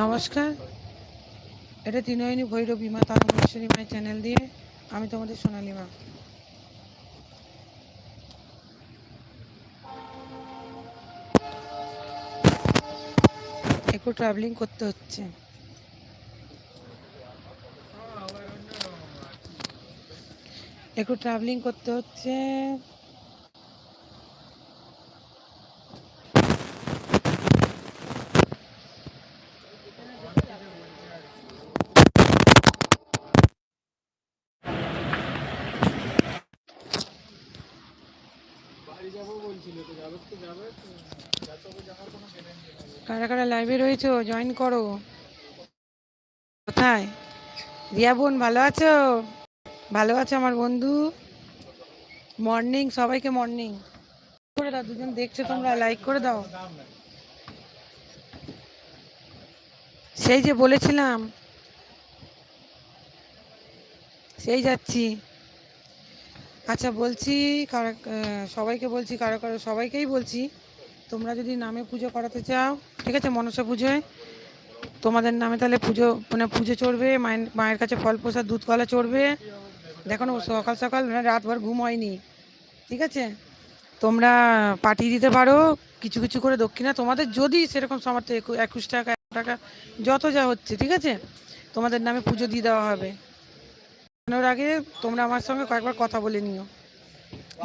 নমস্কার। এটা তৃণয়নী ভৈরবী মা তারকেশ্বরী মায়ের চ্যানেল দিয়ে আমি তোমাদের সোনালী মা। একটু ট্রাভেলিং করতে হচ্ছে। একটু ট্রাভেলিং করতে হচ্ছে। কারা কারা লাইভে রয়েছো? জয়েন করো। কোথায়? রিয়া বোন, ভালো আছো? ভালো আছো আমার বন্ধু? মর্নিং সবাইকে মর্নিং করে দাও, দুজন দেখছ তোমরা লাইক করে দাও। সেই যে বলেছিলাম, সেই যাচ্ছি। আচ্ছা বলছি কারা সবাইকে বলছি, কারও কারও, সবাইকেই বলছি। তোমরা যদি নামে পুজো করাতে চাও, ঠিক আছে, মনসা পুজোয়, তোমাদের নামে তাহলে পুজো মানে পুজো চড়বে, মায়ের মায়ের কাছে ফল প্রসাদ দুধ কলা চড়বে। দেখো না, সকাল সকাল মানে রাতভর ঘুম হয়নি, ঠিক আছে? তোমরা পাঠিয়ে দিতে পারো, কিছু কিছু করে দক্ষিণা। তোমাদের যদি সেরকম সামর্থ্য, একু- একুশ টাকা, এক টাকা, যত যা হচ্ছে, ঠিক আছে? তোমাদের নামে পুজো দিয়ে দেওয়া হবে। আগে তোমরা আমার সঙ্গে কয়েকবার কথা বলে নিও।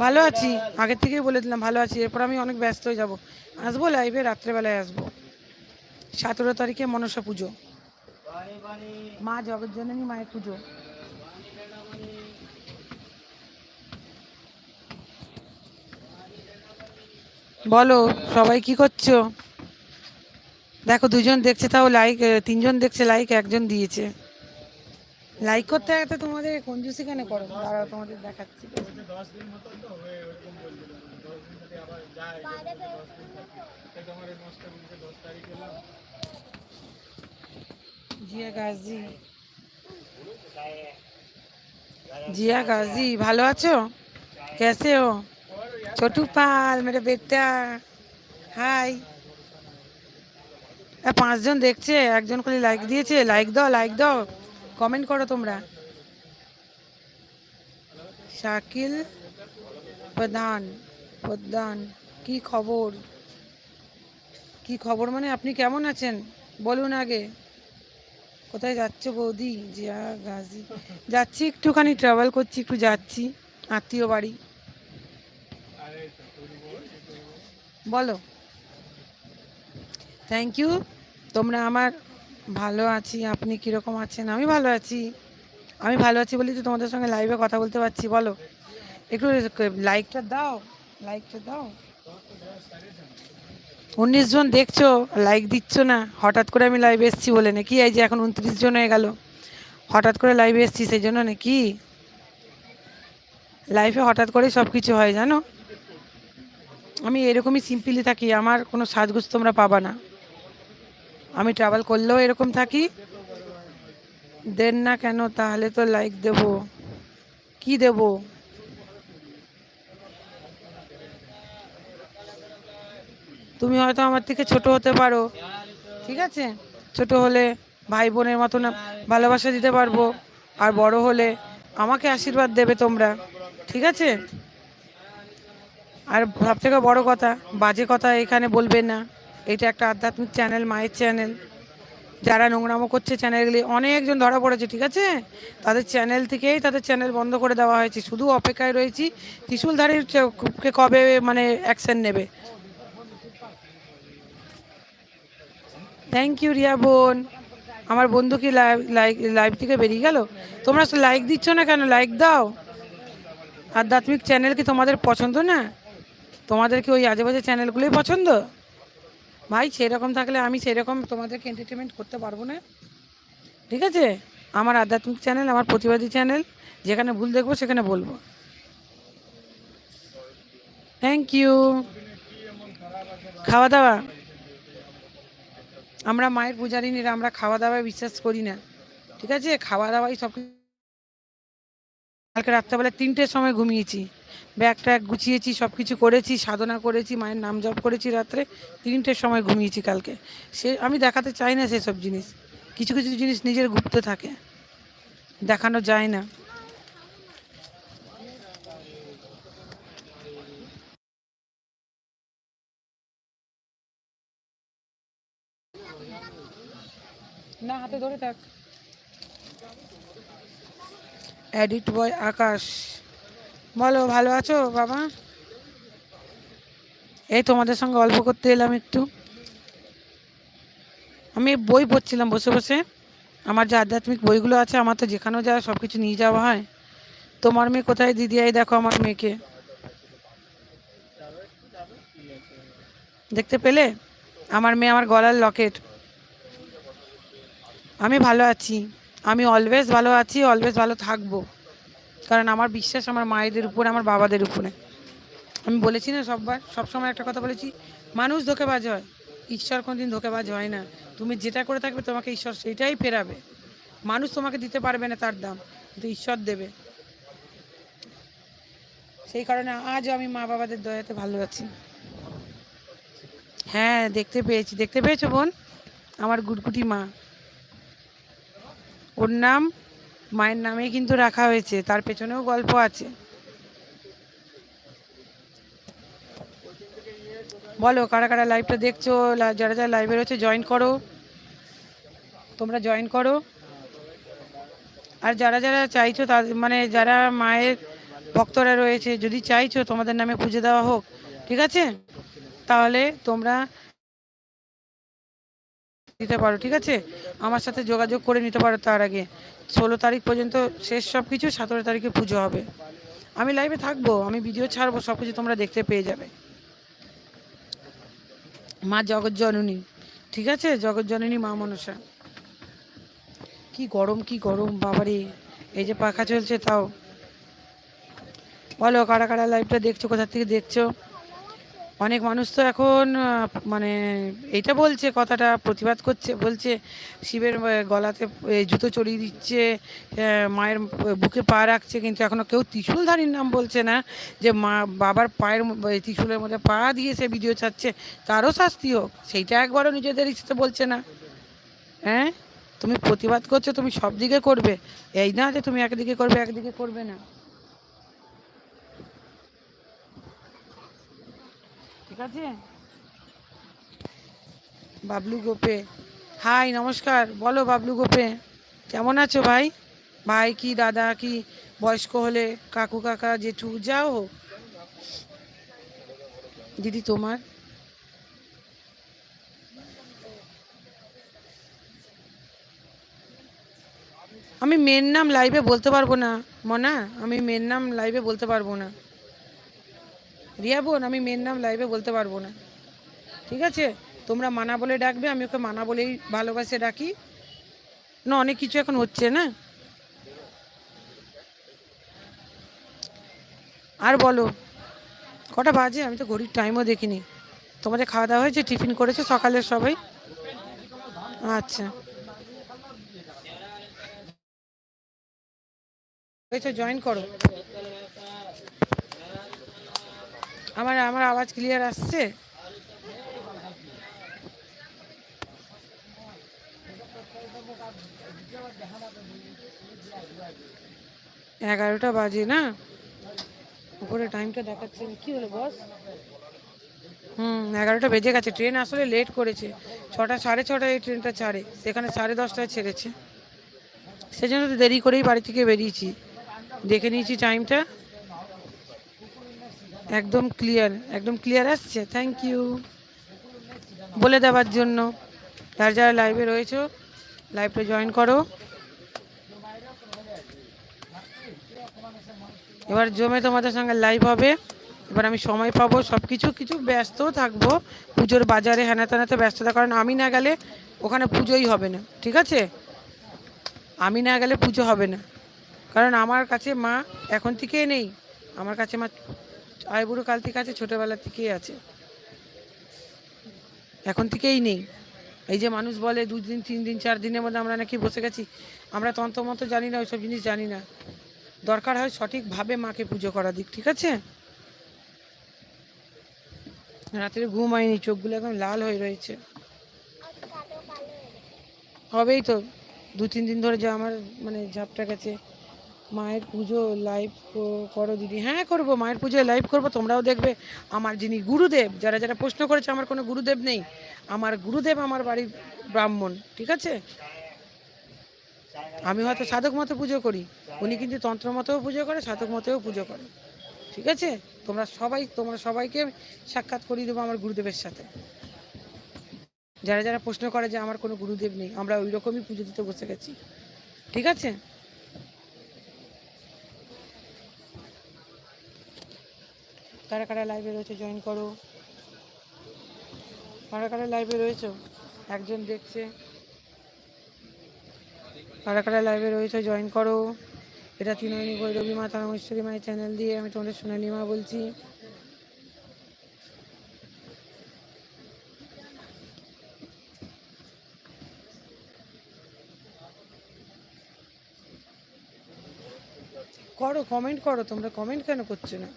ভালো আছি। আগের থেকেই বলে দিলাম, ভালো আছি। এরপর আমি অনেক ব্যস্ত হয়ে যাব। আসব লাইভে রাত্রেবেলায় আসব। সতেরো তারিখে মনসা পুজো। মা জগজ্জননী মায়ের পুজো। বলো, সবাই কি করছ? দেখো, দুজন দেখছে, তাও লাইক তিনজন দেখছে লাইক একজন দিয়েছে। লাইক করতে গেলে তোমাদের কঞ্জুসি কেন করো তারা তোমাদের দেখাচ্ছি। জিয়া গাজী। জিয়া গাজী, ভালো আছো? কেসে ও? ছোটু পাল, মেরে বেটা। হাই। পাঁচজন দেখছে, একজন খালি লাইক দিয়েছে লাইক দাও লাইক দাও। কমেন্ট করো তোমরা। শাকিল প্রধান প্রধান, কি খবর? কি খবর মানে আপনি কেমন আছেন? বলুন আগে। কোথায় যাচ্ছ বৌদি? জিয়া গাজী। যাচ্ছি একটুখানি ট্রাভেল করছি, একটু যাচ্ছি। আত্মীয় বাড়ি। বলো। থ্যাংক ইউ তোমরা আমার ভালো আছি, আপনি কীরকম আছেন? আমি ভালো আছি। আমি ভালো আছি বলেই তো তোমাদের সঙ্গে লাইভে কথা বলতে পারছি, বলো। একটু লাইকটা দাও লাইকটা দাও। উনিশ জন দেখছ লাইক দিচ্ছ না। হঠাৎ করে আমি লাইভে এসেছি বলে নাকি? এই যে এখন উনত্রিশ জন হয়ে গেল। হঠাৎ করে লাইভে এসেছি সেই জন্য নাকি? লাইফে হঠাৎ করেই সব কিছু হয়, জানো? আমি এরকমই সিম্পলি থাকি, আমার কোনো সাজগোজ তোমরা পাবা না। আমি ট্রাভেল করলেও এরকম থাকি। দেন না কেন, তাহলে তো লাইক দেব। কি দেব? তুমি হয়তো আমার থেকে ছোট হতে পারো। ঠিক আছে? ছোট হলে ভাই বোনের মতন ভালোবাসা দিতে পারব। আর বড় হলে আমাকে আশীর্বাদ দেবে তোমরা। ঠিক আছে? আর সব থেকে বড় কথা, বাজে কথা এখানে বলবে না। এটা একটা আধ্যাত্মিক চ্যানেল মায়ের চ্যানেল যারা নোংরামো করছে চ্যানেলগুলি অনেকজন ধরা পড়েছে, ঠিক আছে? তাদের চ্যানেল থেকেই তাদের চ্যানেল বন্ধ করে দেওয়া হয়েছে। শুধু অপেক্ষায় রয়েছি, ত্রিশুলধারীর কবে মানে অ্যাকশন নেবে। থ্যাংক ইউ রিয়া বোন। আমার বন্ধু কি লাইভ লাইভ থেকে বেরিয়ে গেল? তোমরা লাইক দিচ্ছ না কেন? লাইক দাও। আধ্যাত্মিক চ্যানেল কি তোমাদের পছন্দ না? তোমাদের কি ওই আজেবাজে চ্যানেলগুলোই পছন্দ? ভাই, সেরকম থাকলে আমি সেরকম তোমাদেরকে এন্টারটেনমেন্ট করতে পারব না। ঠিক আছে? আমার আধ্যাত্মিক চ্যানেল আমার প্রতিবাদী চ্যানেল যেখানে ভুল দেখব, সেখানে বলব। থ্যাংক ইউ খাওয়া দাওয়া আমরা মায়ের পূজারিনীরা আমরা খাওয়া দাওয়ায় বিশ্বাস করি না। ঠিক আছে? খাওয়া দাওয়াই সব কালকে রাত্রেবেলা তিনটের সময় ঘুমিয়েছি। ব্যাগ ট্যাগ গুছিয়েছি সব কিছু করেছি, সাধনা করেছি, মায়ের নাম জপ করেছি রাত্রে, তিনটের সময় ঘুমিয়েছি কালকে। সে, আমি দেখাতে চাই না সেসব জিনিস। কিছু কিছু জিনিস নিজের গুপ্ত থাকে। দেখানো যায় না। না, হাতে ধরে থাক। Edit boy Akash. বলো, ভালো আছো বাবা? এই তোমাদের সঙ্গে অল্প করতে এলাম একটু। আমি বই পড়ছিলাম বসে বসে। আমার যে আধ্যাত্মিক বইগুলো আছে, আমার তো যেখানেও যায় সব কিছু নিয়ে যাওয়া হয়। তোমার মেয়ে কোথায়? দিদি এই দেখো আমার মেয়েকে। দেখতে পেলে? আমার মেয়ে আমার গলার লকেট। আমি ভালো আছি। আমি অলওয়েজ ভালো আছি অলওয়েজ ভালো থাকব। কারণ আমার বিশ্বাস আমার মায়েদের উপরে, আমার বাবাদের উপরে। আমি বলেছি না সববার, সবসময় একটা কথা বলেছি, মানুষ ধোকেবাজ হয়। ঈশ্বর কোনোদিন ধোকেবাজ হয় না। তুমি যেটা করে থাকবে তোমাকে ঈশ্বর সেটাই ফেরাবে। মানুষ তোমাকে দিতে পারবে না তার দাম, কিন্তু ঈশ্বর দেবে। সেই কারণে আজও আমি মা বাবাদের দয়াতে ভালো আছি। হ্যাঁ দেখতে পেয়েছি। দেখতে পেয়েছ বোন? আমার গুটগুটি মা। ওর নাম মায়ের নামেই কিন্তু রাখা হয়েছে, তার পেছনেও গল্প আছে। বলো, কারা কারা লাইভটা দেখছ? যারা যারা লাইভে রয়েছে জয়েন করো। তোমরা জয়েন করো। আর যারা যারা চাইছো তাদের মানে যারা মায়ের ভক্তরা রয়েছে, যদি চাইছো তোমাদের নামে পুজো দেওয়া হোক, ঠিক আছে? তাহলে তোমরা দিতে পারো, ঠিক আছে? আমার সাথে যোগাযোগ করে নিতে পারো তার আগে। ষোলো তারিখ পর্যন্ত শেষ সব কিছু সতেরো তারিখে পুজো হবে। আমি লাইভে থাকব, আমি ভিডিও ছাড়বো সব কিছু তোমরা দেখতে পেয়ে যাবে। মা জগৎজননী ঠিক আছে? জগৎজননী মা মনসা। কি গরম কি গরম, বাবারে। এই যে পাখা চলছে তাও। বলো, কারা কারা লাইভটা দেখছ, কোথা থেকে দেখছ? অনেক মানুষ তো এখন মানে এইটা বলছে, কথাটা প্রতিবাদ করছে, বলছে, শিবের গলাতে জুতো চড়িয়ে দিচ্ছে মায়ের বুকে পা রাখছে, কিন্তু এখনও কেউ ত্রিশূলধারীর নাম বলছে না যে মা, বাবার পায়ের ত্রিশূলের মধ্যে পা দিয়ে সে ভিডিও ছাড়ছে। তারও শাস্তি হোক, সেইটা একবারও নিজেদের ইচ্ছেতে বলছে না। হ্যাঁ? তুমি প্রতিবাদ করছ, তুমি সব দিকে করবে। এই না যে তুমি একদিকে করবে একদিকে করবে না। ঠিক আছে? বাবলু গোপে। হাই, নমস্কার। বলো বাবলু গোপে, কেমন আছো ভাই? ভাই কি, দাদা কি, বয়স্ক হলে, কাকু, কাকা, জেঠু, যাও দিদি, তোমার? আমি মেয়ের নাম লাইভে বলতে পারব না, মনা। আমি মেয়ের নাম লাইভে বলতে পারব না। রিয়া বোন, আমি মেয়ের নাম লাইভে বলতে পারব না। ঠিক আছে? তোমরা মানা বলে ডাকবে, আমি ওকে মানা বলেই ভালোবাসে ডাকি। না, অনেক কিছু এখন হচ্ছে না। আর বলো, কটা বাজে? আমি তো ঘড়ির টাইমও দেখিনি। তোমাদের খাওয়া দাওয়া হয়েছে? টিফিন করেছ সকালের সবাই? আচ্ছা। জয়েন করো। আমার আমার আওয়াজ ক্লিয়ার আসছে? এগারোটা বাজে না? উপরে টাইমটা দেখাচ্ছে। কি হলো বস হুম, এগারোটা বেজে গেছে। ট্রেন আসলে লেট করেছে। ছটা, সাড়ে ছটায় এই ট্রেনটা ছাড়ে। সেখানে সাড়ে দশটায় ছেড়েছে। সেজন্য তো দেরি করেই বাড়ি থেকে বেরিয়েছি। দেখে নিয়েছি টাইমটা একদম ক্লিয়ার একদম ক্লিয়ার আসছে থ্যাংক ইউ বলে দেওয়ার জন্য, যারা যারা লাইভে রয়েছো লাইভটা জয়েন করো। এবার জমে তোমাদের সঙ্গে লাইভ হবে। এবার আমি সময় পাবো সব কিছু কিছু ব্যস্ত থাকব। পুজোর বাজারে হ্যানা ত্যানাতে ব্যস্ততা কারণ আমি না গেলে ওখানে পুজোই হবে না, ঠিক আছে? আমি না গেলে পুজো হবে না। কারণ আমার কাছে মা এখন থেকেই নেই। আমার কাছে মা আইবুড়ো কাল থেকে আছে, ছোটোবেলা থেকেই আছে। এখন থেকেই নেই। এই যে মানুষ বলে দুদিন তিন দিন, চার দিনের মধ্যে আমরা নাকি বসে গেছি। আমরা তন্ত্র মতো জানি না, ওইসব জিনিস জানি না। দরকার হয় সঠিকভাবে মাকে পুজো করা দিক, ঠিক আছে? রাত্রে ঘুম হয়নি, চোখগুলো একদম লাল হয়ে রয়েছে। হবেই তো। দু, তিন দিন ধরে যা আমার মানে ঝাপটা গেছে। মায়ের পুজো লাইভ করো দিদি। হ্যাঁ করব, মায়ের পুজোয় লাইভ করব। তোমরাও দেখবে আমার যিনি গুরুদেব, যারা যারা প্রশ্ন করেছে, আমার কোনো গুরুদেব নেই। আমার গুরুদেব আমার বাড়ির ব্রাহ্মণ, ঠিক আছে? আমি হয়তো সাধক মতো পুজো করি, উনি কিন্তু তন্ত্র মতেও পুজো করে, সাধক মতেও পুজো করে। ঠিক আছে? তোমরা সবাই, তোমরা সবাইকে সাক্ষাৎ করিয়ে দেবো আমার গুরুদেবের সাথে। যারা যারা প্রশ্ন করে যে আমার কোনো গুরুদেব নেই, আমরা ওই রকমই পুজো দিতে বসে গেছি। ঠিক আছে? কারা কারা লাইভে রয়েছে জয়েন করো। কারা কারা লাইভে রয়েছে? একজন দেখছে। কারা কারা লাইভে রয়েছে জয়েন করো। এটা তৃণমূলী ভৈরবী মা তারমেশ্বরী মায়ের চ্যানেল দিয়ে আমি তোমাদের সোনালী মা বলছি। করো কমেন্ট করো, তোমরা কমেন্ট কেন করছ না?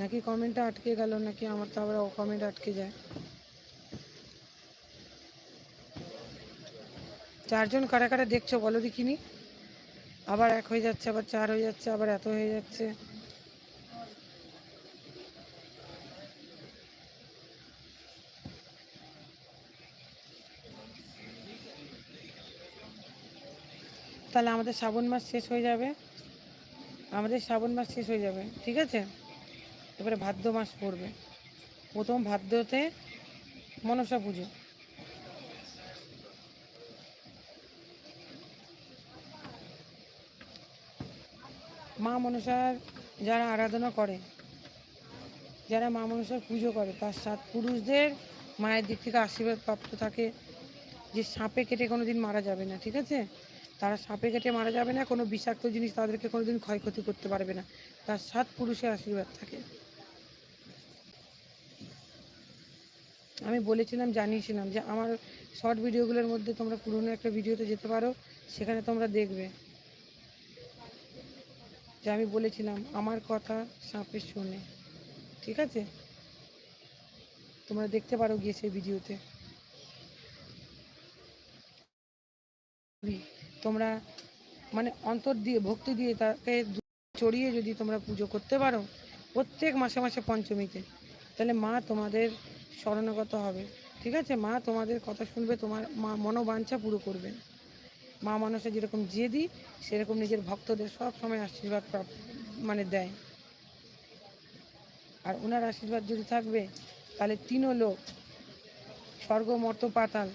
নাকি কমেন্টটা আটকে গেল, নাকি আমার তো আবার কমেন্ট আটকে যায়? চারজন কারা কারা দেখছ বলো দেখিনি? আবার এক হয়ে যাচ্ছে, আবার চার হয়ে যাচ্ছে, আবার এত হয়ে যাচ্ছে। তাহলে আমাদের শ্রাবণ মাস শেষ হয়ে যাবে। আমাদের শ্রাবণ মাস শেষ হয়ে যাবে, ঠিক আছে? এবারে ভাদ্র মাস পড়বে। প্রথম ভাদ্রতে মনসা পুজো। মা মনসার যারা আরাধনা করে, যারা মা মনসার পুজো করে, তার সাত পুরুষদের মায়ের দিক থেকে আশীর্বাদ প্রাপ্ত থাকে যে সাপে কেটে কোনো দিন মারা যাবে না, ঠিক আছে? তারা সাপে কেটে মারা যাবে না, কোনো বিষাক্ত জিনিস তাদেরকে কোনো দিন ক্ষয়ক্ষতি করতে পারবে না। তার সাত পুরুষের আশীর্বাদ থাকে। আমি বলেছিলাম, জানিয়েছিলাম যে আমার শর্ট ভিডিওগুলোর মধ্যে তোমরা পুরনো একটা ভিডিওতে যেতে পারো, সেখানে তোমরা দেখবে। যে আমি বলেছিলাম, আমার কথা সাপে শুনে। ঠিক আছে? তোমরা দেখতে পারো গিয়ে সেই ভিডিওতে তোমরা মানে অন্তর দিয়ে, ভক্তি দিয়ে তাকে চড়িয়ে যদি তোমরা পুজো করতে পারো, প্রত্যেক মাসে মাসে পঞ্চমীতে, তাহলে মা তোমাদের শরণাগত হবে। ঠিক আছে? মা তোমাদের কথা শুনবে, তোমার মা মনোবাঞ্ছা পুরো করবেন মা মানুষের যেরকম জেদি, সেরকম নিজের ভক্তদের সব সময় আশীর্বাদ মানে দেয়। আর ওনার আশীর্বাদ যদি থাকবে, তাহলে তিনও লোক, স্বর্গ, মর্ত, পাতাল,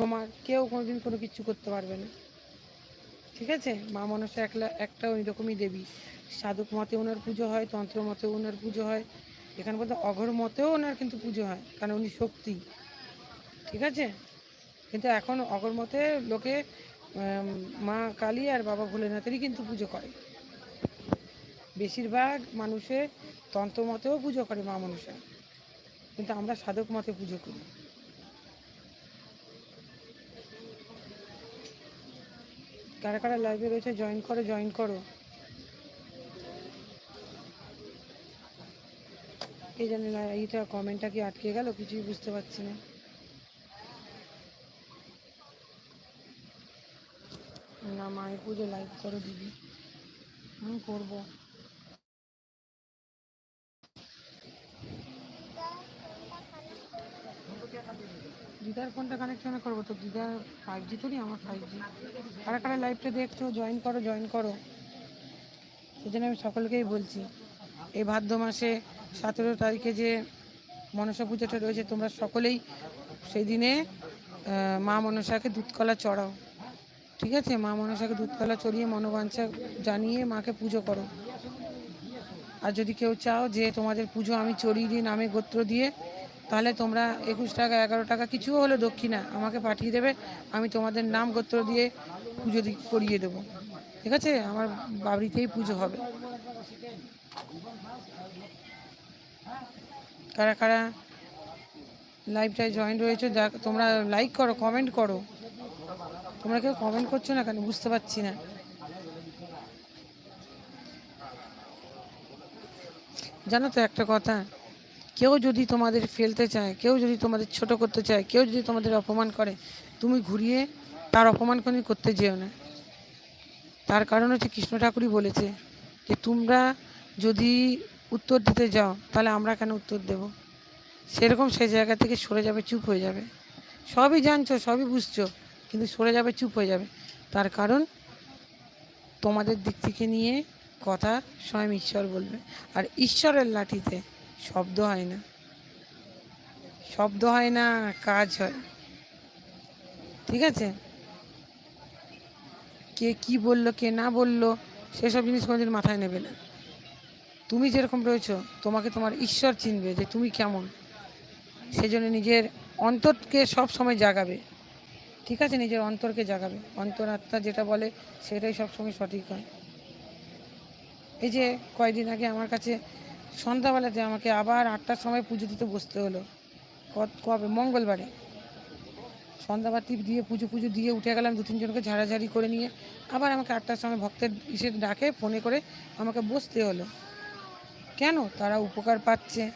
তোমার কেউ কোনোদিন কোনো কিছু করতে পারবে না। ঠিক আছে? মা মনসা একলা একটা ওই রকমই দেবী। সাধক মতে ওনার পুজো হয়, তন্ত্র মতে ওনার পুজো হয়। এখানে বলতে অঘর মতেও ওনার কিন্তু পুজো হয়, কারণ উনি শক্তি, ঠিক আছে? কিন্তু এখন অঘর মতে লোকে মা কালী আর বাবা ভোলেনাথেরই কিন্তু পুজো করে। বেশিরভাগ মানুষে তন্ত্র মতেও পুজো করে মা মনসা কিন্তু আমরা সাধক মতে পুজো করি। কারা কারা লাইভে রয়েছে জয়েন করো জয়েন করো। এই জানি না, এইটা কমেন্টটা কি আটকে গেল? কিছুই বুঝতে পারছি না। না মায়ের পুজো লাইভ করো দিদি। আমি করব। দিদার ফোনটা কানেকশন করব তো। দিদার ফাইভ জি তো নেই আমার ফাইভ জি কারা কারা লাইভটা দেখছ জয়েন করো জয়েন করো। সেই জন্য আমি সকলকেই বলছি, এই ভাদ্র মাসে সতেরো তারিখে যে মনসা পুজোটা রয়েছে, তোমরা সকলেই সেই দিনে মা মনসাকে দুধকলা চড়াও। ঠিক আছে? মা মনসাকে দুধকলা চড়িয়ে মনোবাঞ্ছা জানিয়ে মাকে পুজো করো। আর যদি কেউ চাও যে তোমাদের পুজো আমি চড়িয়ে দিই, নামে গোত্র দিয়ে, তাহলে তোমরা একুশ টাকা, এগারো টাকা, কিছুও হলে দক্ষিণা, আমাকে পাঠিয়ে দেবে। আমি তোমাদের নাম গোত্র দিয়ে পুজো করিয়ে দেবো। ঠিক আছে? আমার বাড়িতেই পুজো হবে। কারা কারা লাইভটায় জয়েন্ট হয়েছো দেখ, তোমরা লাইক করো কমেন্ট করো। তোমরা কেউ কমেন্ট করছ না কেন? বুঝতে পারছি না। জানো তো একটা কথা, কেউ যদি তোমাদের ফেলতে চায়, কেউ যদি তোমাদের ছোট করতে চায়, কেউ যদি তোমাদের অপমান করে, তুমি ঘুরিয়ে তার অপমান কোনো করতে যেও না। তার কারণ হচ্ছে কৃষ্ণ ঠাকুরই বলেছে যে, তোমরা যদি উত্তর দিতে যাও, তাহলে আমরা কেন উত্তর দেব? সেরকম সেই জায়গা থেকে সরে যাবে, চুপ হয়ে যাবে। সবই জানছো, সবই বুঝছ, কিন্তু সরে যাবে, চুপ হয়ে যাবে। তার কারণ তোমাদের দিক থেকে নিয়ে কথা স্বয়ং ঈশ্বর বলবে। আর ঈশ্বরের লাঠিতে শব্দ হয় না। শব্দ হয় না, কাজ হয়। ঠিক আছে? কে কি বলল, কে না বলল, সেসব জিনিস কোনোদিন মাথায় নেবে না। তুমি যেরকম রয়েছো, তোমাকে তোমার ঈশ্বর চিনবে যে তুমি কেমন। সেজন্য নিজের অন্তরকে সব সময় জাগাবে। ঠিক আছে? নিজের অন্তরকে জাগাবে। অন্তরাত্মা যেটা বলে, সেটাই সবসময় সঠিক হয়। এই যে কয়দিন আগে আমার কাছে সন্ধ্যাবেলাতে আমাকে আবার আটটার সময় পুজো দিতে বসতে হলো। কবে? মঙ্গলবারে। সন্ধ্যাবাতি দিয়ে পুজো পুজো দিয়ে উঠে গেলাম দু তিনজনকে ঝাড়াঝাড়ি করে নিয়ে। আবার আমাকে আটটার সময় ভক্তের ইসে ডাকে, ফোনে করে আমাকে বসতে হলো। কেন? তারা উপকার পাচ্ছে।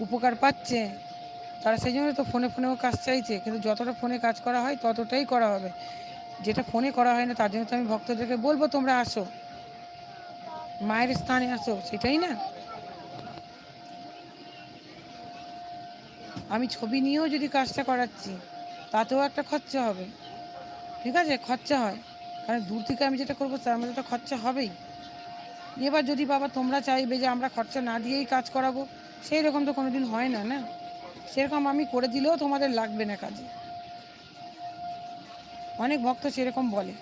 উপকার পাচ্ছে। তারা সেই জন্য তো ফোনে ফোনেও কাজ চাইছে। কিন্তু যতটা ফোনে কাজ করা হয়, ততটাই করা হবে। যেটা ফোনে করা হয় না, তার জন্য তো আমি ভক্তদেরকে বলব, তোমরা আসো। মায়ের স্থানে আসো, সেটাই না? আমি ছবি নিয়েও যদি কাজটা করাচ্ছি, তাতেও একটা খরচা হবে। ঠিক আছে? খরচা হয়। কারণ দূর থেকে আমি যেটা করব, তার মধ্যে তো খরচা হবেই। এবার যদি বাবা তোমরা চাইবে যে আমরা খরচা না দিয়েই কাজ করাবো সেই রকম তো কোনো দিন হয় না না? সেরকম আমি করে দিলেও তোমাদের লাগবে না কাজে। অনেক ভক্ত সেরকম বলে।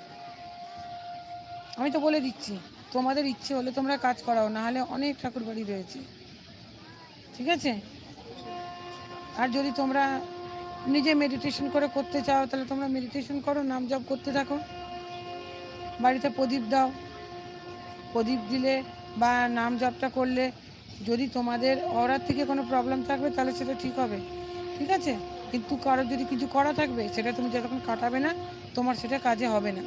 আমি তো বলে দিচ্ছি, তোমাদের ইচ্ছে হলে তোমরা কাজ করাও না হলে অনেক ঠাকুর বাড়ি রয়েছে। ঠিক আছে? আর যদি তোমরা নিজে মেডিটেশন করে করতে চাও, তাহলে তোমরা মেডিটেশন করো, নাম জপ করতে থাকো। বাড়িতে প্রদীপ দাও। প্রদীপ দিলে বা নাম জপটা করলে যদি তোমাদের অরার থেকে কোনো প্রবলেম থাকবে, তাহলে সেটা ঠিক হবে। ঠিক আছে? কিন্তু কারোর যদি কিছু করা থাকবে, সেটা তুমি যতক্ষণ কাটাবে না, তোমার সেটা কাজে হবে না।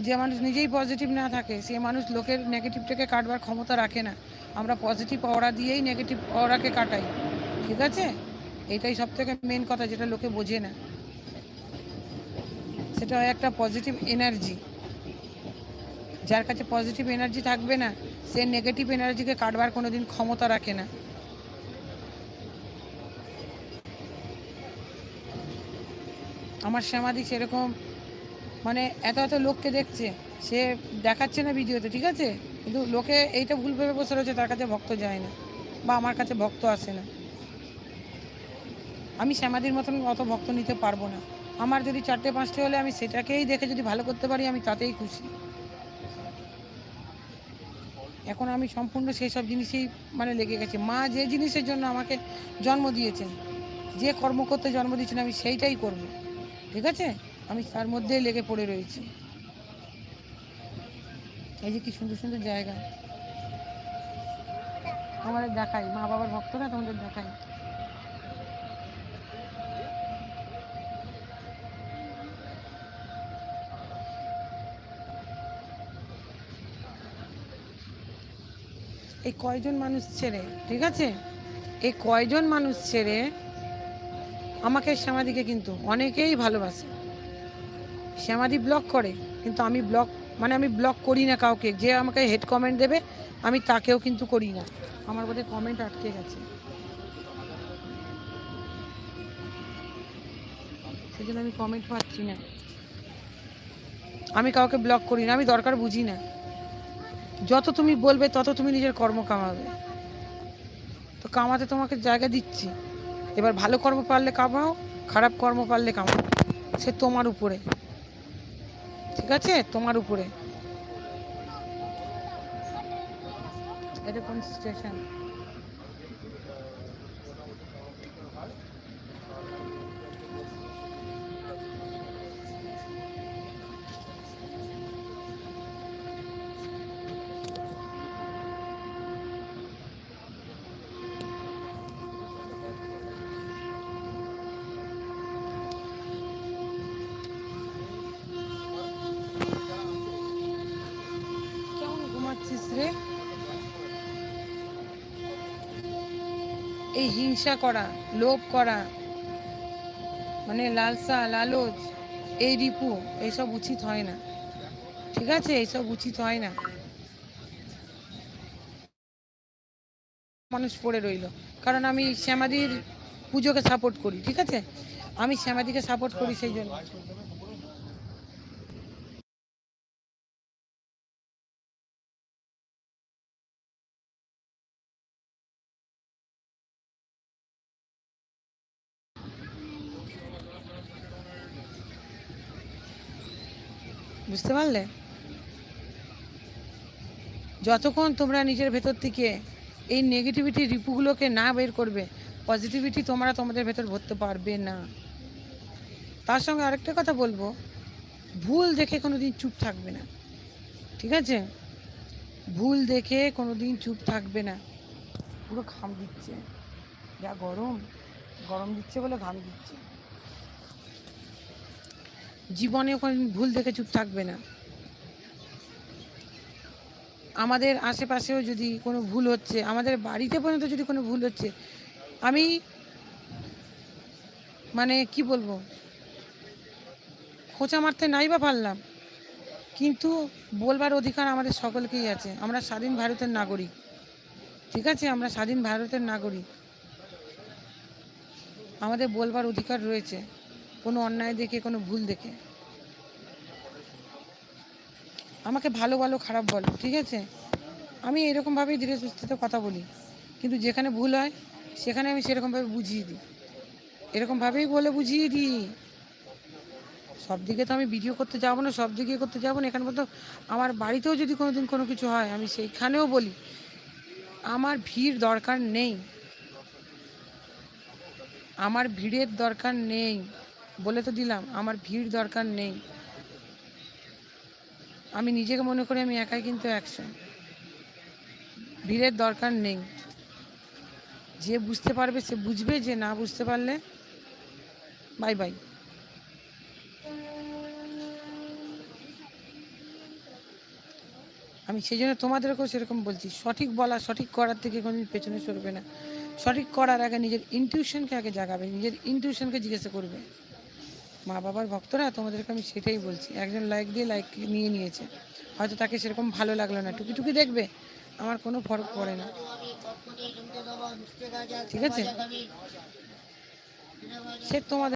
যে মানুষ নিজেই পজিটিভ না থাকে, সে মানুষ লোকের নেগেটিভটাকে কাটবার ক্ষমতা রাখে না। আমরা পজিটিভ অরা দিয়েই নেগেটিভ অরাকে কাটাই। ঠিক আছে? এটাই সব থেকে মেন কথা, যেটা লোকে বোঝে না। সেটা হয় একটা পজিটিভ এনার্জি যার কাছে পজিটিভ এনার্জি থাকবে না, সে নেগেটিভ এনার্জিকে কাটবার কোনো দিন ক্ষমতা রাখে না। আমার সমাধি সেরকম মানে এত এত লোককে দেখছে, সে দেখাচ্ছে না ভিডিওতে, ঠিক আছে? কিন্তু লোকে এইটা ভুল ভেবে বসে রয়েছে, তার কাছে ভক্ত যায় না, বা আমার কাছে ভক্ত আসে না। আমি শ্যামাদির মতন অত ভক্ত নিতে পারব না। আমার যদি চারটে, পাঁচটে হলে আমি সেটাকেই দেখে যদি ভালো করতে পারি, আমি তাতেই খুশি। এখন আমি সম্পূর্ণ সেই সব জিনিসেই মানে লেগে গেছি। মা যে জিনিসের জন্য আমাকে জন্ম দিয়েছেন, যে কর্ম করতে জন্ম দিয়েছেন, আমি সেইটাই করব। ঠিক আছে? আমি তার মধ্যেই লেগে পড়ে রয়েছি। এই যে কি সুন্দর সুন্দর জায়গা। আমাদের দেখাই মা বাবার ভক্ত না তোমাদের দেখাই এই কয়জন মানুষ ছেড়ে, ঠিক আছে? এই কয়জন মানুষ ছেড়ে আমাকে শ্যামাদিকে কিন্তু অনেকেই ভালোবাসে। শ্যামাদি ব্লক করে, কিন্তু আমি ব্লক মানে আমি ব্লক করি না কাউকে। যে আমাকে হেড কমেন্ট দেবে, আমি তাকেও কিন্তু করি না। আমার বোধহয় কমেন্ট আটকে গেছে। সেই জন্য আমি কমেন্ট পাচ্ছি না। আমি কাউকে ব্লক করি না, আমি দরকার বুঝি না। যত তুমি বলবে, তত তুমি নিজের কর্ম কামাবে। তো কামাতে তোমাকে জায়গা দিচ্ছি। এবার ভালো কর্ম পারলে কামাও, খারাপ কর্ম পারলে কামাও। সে তোমার উপরে। ঠিক আছে? তোমার উপরে। এটা কোন এই হিংসা করা, লোভ করা মানে লালসা, লালচ, এই রিপু এইসব উচিত হয় না। ঠিক আছে? এইসব উচিত হয় না। মানুষ পড়ে রইল। কারণ আমি শ্যামাদির পুজোকে সাপোর্ট করি, ঠিক আছে? আমি শ্যামাদিকে সাপোর্ট করি সেই জন্য। বুঝতে পারলে? যতক্ষণ তোমরা নিজের ভেতর থেকে এই নেগেটিভিটি রিপুগুলোকে না বের করবে পজিটিভিটি তোমরা তোমাদের ভেতর ভরতে পারবে না। তার সঙ্গে আরেকটা কথা বলব, ভুল দেখে কোনো দিন চুপ থাকবে না, ঠিক আছে? ভুল দেখে কোনো দিন চুপ থাকবে না। পুরো ঘাম দিচ্ছে। যা গরম গরম দিচ্ছে বলে ঘাম দিচ্ছে। জীবনে ভুল দেখে চুপ থাকবে না। আমাদের আশেপাশেও যদি কোনো ভুল হচ্ছে, আমাদের বাড়িতে পর্যন্ত যদি কোনো ভুল হচ্ছে, আমি মানে কি বলব? খোঁচা মারতে নাই বা পারলাম, কিন্তু বলবার অধিকার আমাদের সকলকেই আছে। আমরা স্বাধীন ভারতের নাগরিক, ঠিক আছে? আমরা স্বাধীন ভারতের নাগরিক। আমাদের বলবার অধিকার রয়েছে। কোনো অন্যায় দেখে, কোনো ভুল দেখে। আমাকে ভালো বলো, খারাপ বলো, ঠিক আছে? আমি এরকমভাবেই ধীরে সুস্থতে কথা বলি। কিন্তু যেখানে ভুল হয়, সেখানে আমি সেরকমভাবে বুঝিয়ে দিই। এরকমভাবেই বলে বুঝিয়ে দিই। সব দিকে তো আমি ভিডিও করতে যাব না, সব দিকে করতে যাব না। এখানে বলতো, আমার বাড়িতেও যদি কোনো দিন কোনো কিছু হয়, আমি সেইখানেও বলি, আমার ভিড় দরকার নেই। আমার ভিড়ের দরকার নেই। বলে তো দিলাম, আমার ভিড় দরকার নেই। আমি নিজেকে মনে করি আমি একাই কিন্তু একশো ভিড়ের দরকার নেই। যে বুঝতে পারবে, সে বুঝবে, যে না বুঝতে পারলে, বাই বাই। আমি সেই জন্য তোমাদেরকেও সেরকম বলছি, সঠিক বলা, সঠিক করার থেকে কোনোদিন পেছনে সরবে না। সঠিক করার আগে নিজের ইনটিউশনকে আগে জাগাবে, নিজের ইনটিউশনকে জিজ্ঞাসা করবে। মা বাবার ভক্তরা, তোমাদেরকে আমি সেটাই বলছি। একজন লাইক দিয়ে লাইক নিয়ে নিয়েছে। হয়তো তাকে সেরকম ভালো লাগল না। টুকি টুকি দেখবে, আমার কোনো ফরক পড়ে না। ঠিক আছে? সে তোমাদের